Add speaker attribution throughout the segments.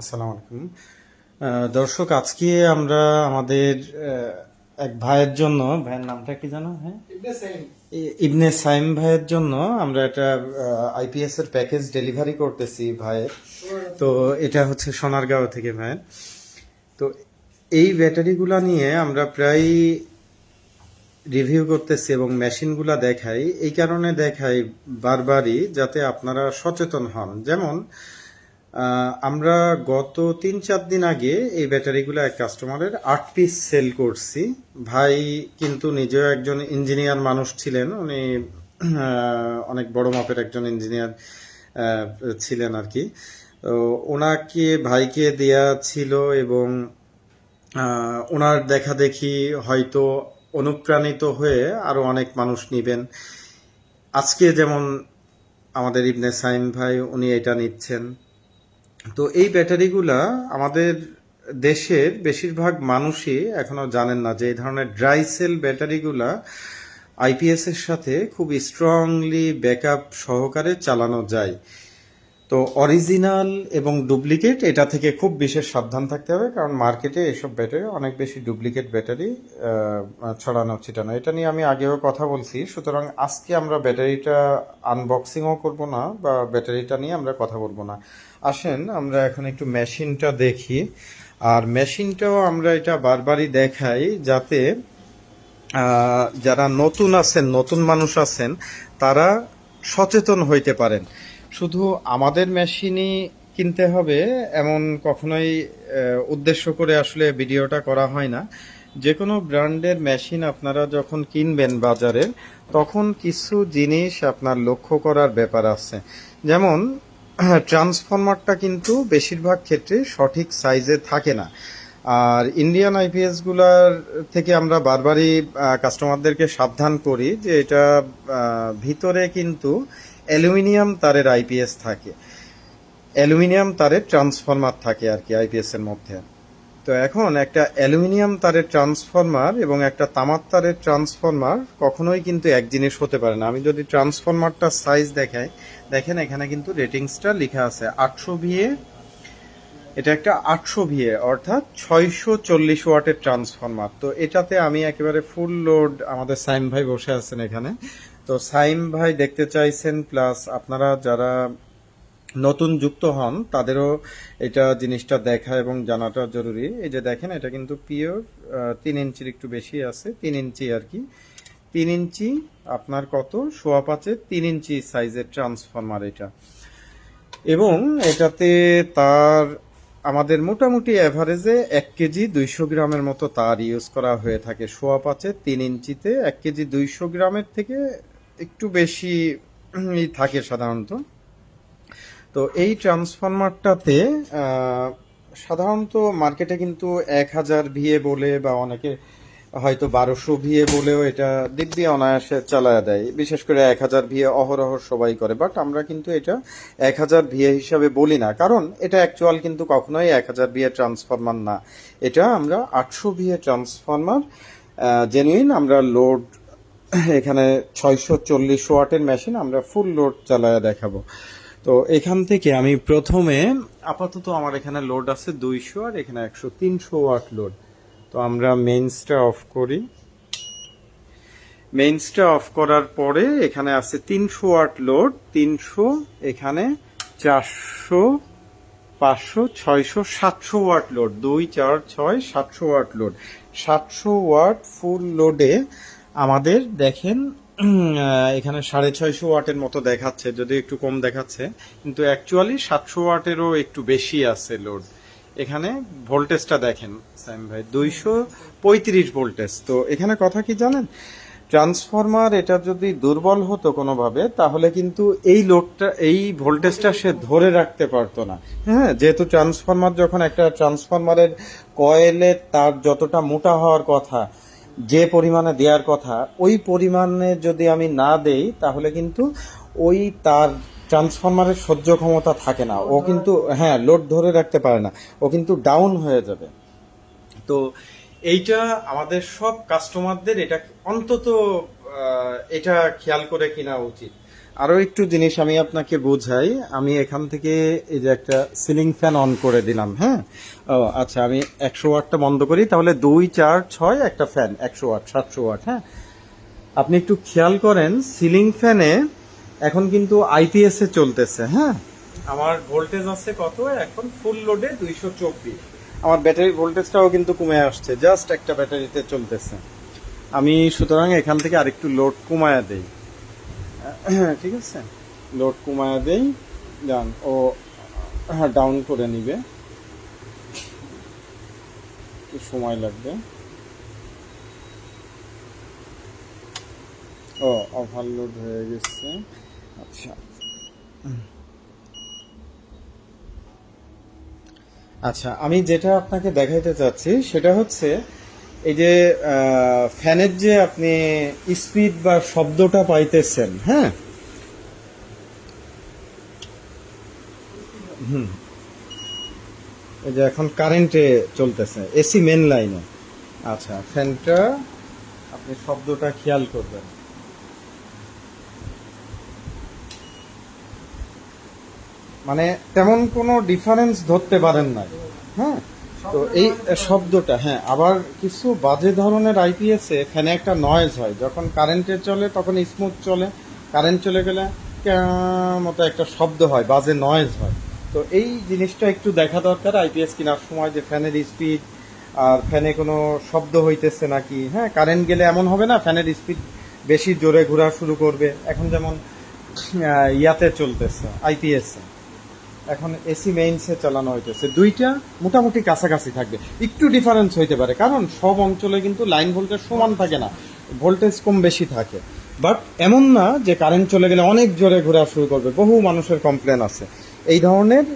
Speaker 1: আসসালামু আলাইকুম। দর্শক আজকে আমরা আমাদের এক ভাইয়ের জন্য ভাইয়ের নামটা কি জানো? হ্যাঁ? ইবনে সাইম। ভাইয়ের জন্য আমরা একটা আইপিএস এর প্যাকেজ ডেলিভারি করতেছি ভাইয়ের। তো এটা হচ্ছে সোনারগাঁও থেকে ভাইয়ের। তো এই ব্যাটারিগুলা নিয়ে আমরা প্রায় রিভিউ করতেছি এবং মেশিনগুলা দেখাই। এই কারণে দেখাই বারবারই যাতে আপনারা সচেতন হন। যেমন আমরা গত তিন চার দিন আগে এই ব্যাটারিগুলো এক কাস্টমারের আট পিস সেল করছি। ভাই কিন্তু নিজেও একজন ইঞ্জিনিয়ার মানুষ ছিলেন। উনি অনেক বড় মাপের একজন ইঞ্জিনিয়ার ছিলেন আর কি। তো ওনাকে, ভাইকে দেয়া ছিল এবং ওনার দেখা দেখি হয়তো অনুপ্রাণিত হয়ে আরও অনেক মানুষ নিবেন। আজকে যেমন আমাদের ইবনে সাইম ভাই, উনি এটা নিচ্ছেন। তো এই ব্যাটারিগুলা আমাদের দেশের বেশিরভাগ মানুষই এখনও জানেন না যে এই ধরনের ড্রাই সেল ব্যাটারিগুলা আইপিএস এর সাথে খুব স্ট্রংলি ব্যাকআপ সহকারে চালানো যায়। তো অরিজিনাল এবং ডুপ্লিকেট এটা থেকে খুব বিশেষ সাবধান থাকতে হবে, কারণ মার্কেটে এসব ব্যাটারি, অনেক বেশি ডুপ্লিকেট ব্যাটারি ছড়ানো ছিটানো। এটা নিয়ে আমি আগেও কথা বলছি, সুতরাং আজকে আমরা ব্যাটারিটা আনবক্সিংও করব না বা ব্যাটারিটা নিয়ে আমরা কথা বলব না। আসেন, আমরা এখন একটু মেশিনটা দেখি। আর মেশিনটাও আমরা এটা বারবারই দেখাই যাতে যারা নতুন আছেন, নতুন মানুষ আছেন, তারা সচেতন হইতে পারেন। শুধু আমাদের মেশিনই কিনতে হবে এমন কখনোই উদ্দেশ্য করে আসলে ভিডিওটা করা হয় না। যে কোনো ব্র্যান্ডের মেশিন আপনারা যখন কিনবেন বাজারে, তখন কিছু জিনিস আপনার লক্ষ্য করার ব্যাপার আছে। যেমন ট্রান্সফরমারটা কিন্তু বেশিরভাগ ক্ষেত্রে সঠিক সাইজে থাকে না। আর ইন্ডিয়ান আইপিএসগুলার থেকে আমরা বারবারই কাস্টমারদেরকে সাবধান করি যে এটা ভিতরে কিন্তু অ্যালুমিনিয়াম তারের আইপিএস থাকে। অ্যালুমিনিয়াম তারের ট্রান্সফরমার থাকে আর কি আইপিএসের মধ্যে। তো এখন একটা অ্যালুমিনিয়াম তারের ট্রান্সফরমার এবং একটা তামার তারের ট্রান্সফরমার কখনোই কিন্তু এক জিনিস হতে পারে না। আমি যদি ট্রান্সফরমারটার সাইজ দেখাই, দেখেন এখানে কিন্তু রেটিংসটা লেখা আছে আটশো ভিএ। এটা একটা আটশো ভিএ, অর্থাৎ ছয়শো চল্লিশ ওয়াটের ট্রান্সফরমার। তো এটাতে আমি একেবারে ফুল লোড আমাদের সাইম ভাই বসে আছেন এখানে। তো সাইম ভাই দেখতে চাইছেন প্লাস আপনারা যারা নতুন যুক্ত হন, তাদেরও এটা জিনিসটা দেখা এবং জানাটা জরুরি। এই যে দেখেন, এটা কিন্তু পিওর তিন ইঞ্চির একটু বেশি আছে, তিন ইঞ্চি আর কি। তিন ইঞ্চি আপনার কত? সোয়া পাঁচের তিন ইঞ্চি সাইজের ট্রান্সফরমার এটা। এবং এটাতে তার, আমাদের মোটামুটি অ্যাভারেজে এক কেজি দুইশো গ্রামের মতো তার ইউজ করা হয়ে থাকে। সোয়া পাঁচে তিন ইঞ্চিতে এক কেজি দুইশো গ্রামের থেকে একটু বেশি থাকে সাধারণত। তো এই ট্রান্সফরমারটাতে সাধারণত মার্কেটে কিন্তু এক হাজার ভিএ বলে বা অনেকে হয়তো বারোশো ভিএ বলেও এটা দিব্যি অনায়াসে চালায় দেয়। বিশেষ করে এক হাজার ভিএ অহরহ সবাই করে বাট আমরা কিন্তু এটা এক হাজার ভিএ হিসাবে বলি না। কারণ এটা অ্যাকচুয়াল কিন্তু কখনোই এক হাজার ভিএ ট্রান্সফরমার না। এটা আমরা আটশো ভিএ ট্রান্সফরমার জেনুইন আমরা লোড এখানে ছয়শো চল্লিশ ওয়াটের মেশিন আমরা ফুল লোড চালায় দেখাবো। তো এখান থেকে আমি প্রথমে আপাতত আমার এখানে লোড আছে দুইশো আর এখানে একশো তিনশো ওয়াট লোড তো আমরা মেইনসটা অফ করি। মেইনসটা অফ করার পরে এখানে আছে তিনশো ওয়াট লোড তিনশো, এখানে চারশো, পাঁচশো, ছয়শো, সাতশো ওয়াট লোড দুই, চার, ছয়, সাতশো ওয়াট লোড সাতশো ওয়াট ফুল লোডে আমাদের দেখেন এখানে সাড়ে ছয়শো ওয়াটের মতো দেখাচ্ছে, যদি একটু কম দেখাচ্ছে। কিন্তু অ্যাকচুয়ালি সাতশো ওয়াটেরও একটু বেশি আছে লোড এখানে ভোল্টেজটা দেখেন, সাইম ভাই, দুইশো পঁয়ত্রিশ ভোল্টেজ তো এখানে কথা কি জানেন? ট্রান্সফরমার এটা যদি দুর্বল হতো কোনোভাবে, তাহলে কিন্তু এই লোডটা এই ভোল্টেজটা সে ধরে রাখতে পারতো না। হ্যাঁ যেহেতু ট্রান্সফরমার যখন একটা ট্রান্সফরমারের কয়েলের তার যতটা মোটা হওয়ার কথা যে পরিমাণে দেওয়ার কথা, ওই পরিমাণে যদি আমি না দেই, তাহলে কিন্তু ওই তার ট্রান্সফরমারের সহ্য ক্ষমতা থাকে না। ও কিন্তু হ্যাঁ লোড ধরে রাখতে পারে না। ও কিন্তু ডাউন হয়ে যাবে। তো এইটা আমাদের সব কাস্টমারদের এটা অন্তত এটা খেয়াল করে কিনা উচিত। আরও একটু জিনিস আমি আপনাকে বোঝাই। আমি এখান থেকে এই যে একটা সিলিং ফ্যান অন করে দিলাম হ্যাঁ? ও আচ্ছা আমি একশো ওয়াটটা বন্ধ করি তাহলে দুই চার ছয় একটা ফ্যান একশো ওয়াট সাতশো ওয়াট হ্যাঁ? আপনি একটু খেয়াল করেন সিলিং ফ্যানে এখন কিন্তু আইপিএস এ চলতেছে হ্যাঁ? আমার ভোল্টেজ আছে কত? এখন ফুল লোডে দুইশো চব্বিশ। আমার ব্যাটারি ভোল্টেজটাও কিন্তু কমে আসছে জাস্ট একটা ব্যাটারিতে চলতেছে। আমি সুতরাং এখান থেকে আরেকটু লোড কমায়া দেই। ঠিক আছে। লোড কমায়া দেই, যান, ও হ্যাঁ ডাউন করে নিবে। একটু সময় লাগবে। ও ওভারলোড হয়ে গেছে। আচ্ছা। আচ্ছা আমি যেটা আপনাকে দেখাইতে চাচ্ছি, সেটা হচ্ছে এই যে ফ্যানের যে আপনি স্পিড বা শব্দটা পাইতেছেন হ্যাঁ? হুম। এই যে এখন কারেন্টে চলতেছে এসি মেন লাইনে আচ্ছা ফ্যানটা আপনি শব্দটা খেয়াল করবেন। মানে তেমন কোনো ডিফারেন্স ধরতে পারেন না হ্যাঁ? তো এই শব্দটা হ্যাঁ আবার কিছু বাজে ধরনের আইপিএস ফ্যানে একটা নয়েজ হয়। যখন কারেন্টে চলে, তখন স্মুথ চলে। কারেন্ট চলে গেলে মতো একটা শব্দ হয়, বাজে নয়েজ হয়। তো এই জিনিসটা একটু দেখা দরকার আইপিএস কেনার সময় যে ফ্যানের স্পিড আর ফ্যানে কোনো শব্দ হইতেছে নাকি। হ্যাঁ কারেন্ট গেলে এমন হবে না ফ্যানের স্পিড বেশি জোরে ঘোরা শুরু করবে। এখন যেমন ইয়াতে চলতেছে আইপিএস এখন এসি মেইনসে চালানো হইতেছে। দুইটা মোটামুটি কাছাকাছি থাকবে। একটু ডিফারেন্স হইতে পারে, কারণ সব অঞ্চলে কিন্তু লাইন ভোল্টেজ সমান থাকে না ভোল্টেজ কম বেশি থাকে। বাট এমন না যে কারেন্ট চলে গেলে অনেক জোরে ঘোরা শুরু করবে, বহু মানুষের কমপ্লেন আছে। এই ধরনের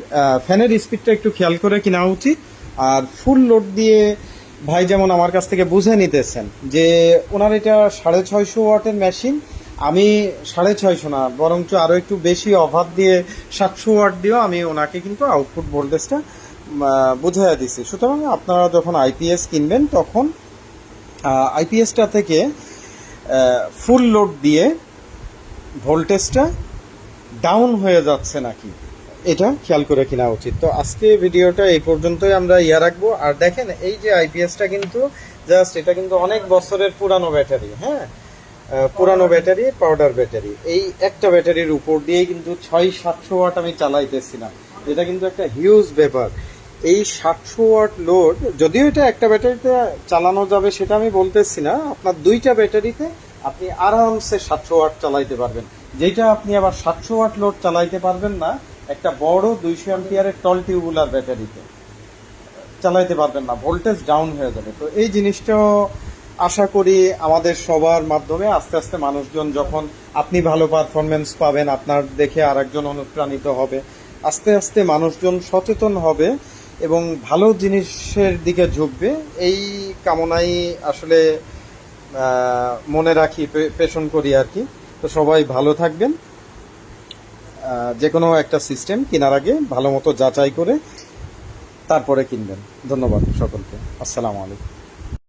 Speaker 1: ফ্যানের স্পিডটা একটু খেয়াল করে কেনা উচিত। আর ফুল লোড দিয়ে ভাই যেমন আমার কাছ থেকে বুঝে নিতেছেন যে ওনার এটা সাড়ে ছয়শো ওয়াটের মেশিন আমি সাড়ে ছয়শো না, বরঞ্চ আরও একটু বেশি অভাব দিয়ে সাতশো ওয়াট দিয়েও আমি ওনাকে কিন্তু আউটপুট ভোল্টেজটা বুঝাইয়া দিছি। সুতরাং আপনারা যখন আইপিএস কিনবেন তখন আইপিএসটা থেকে ফুল লোড দিয়ে ভোল্টেজটা ডাউন হয়ে যাচ্ছে নাকি, এটা খেয়াল করে কিনা উচিত। তো আজকে ভিডিওটা এই পর্যন্তই আমরা ইয়া রাখব। আর দেখেন, এই যে আইপিএসটা কিন্তু জাস্ট এটা কিন্তু অনেক বছরের পুরানো ব্যাটারি হ্যাঁ? পুরানো ব্যাটারি পাউডার ব্যাটারি। এই একটা ব্যাটারির উপর দিয়েই কিন্তু ছয় সাতশো ওয়াট আমি চালাইতেছিলাম। যেটা কিন্তু একটা হিউজ ব্যাপার। এই সাতশো ওয়াট লোড যদিও এটা একটা ব্যাটারিতে চালানো যাবে সেটা আমি বলতেছি না, আপনার দুইটা ব্যাটারিতে আপনি আরামসে সাতশো ওয়াট চালাইতে পারবেন। যেটা আপনি আবার সাতশো ওয়াট লোড চালাইতে পারবেন না, একটা বড় দুইশো অ্যাম্পিয়ারের টল টিউবুলার ব্যাটারিতে। চালাইতে পারবেন না ভোল্টেজ ডাউন হয়ে যাবে। তো এই জিনিসটাও আশা করি আমাদের সবার মাধ্যমে আস্তে আস্তে মানুষজন যখন আপনি ভালো পারফরমেন্স পাবেন, আপনার দেখে আরেকজন অনুপ্রাণিত হবে, আস্তে আস্তে মানুষজন সচেতন হবে এবং ভালো জিনিসের দিকে ঝুঁকবে। এই কামনাই আসলে মনে রাখি, পে- পেষণ করি আর কি। তো সবাই ভালো থাকবেন। যে কোনো একটা সিস্টেম কেনার আগে ভালো মতো যাচাই করে তারপরে কিনবেন। ধন্যবাদ সকলকে। আসসালামু আলাইকুম।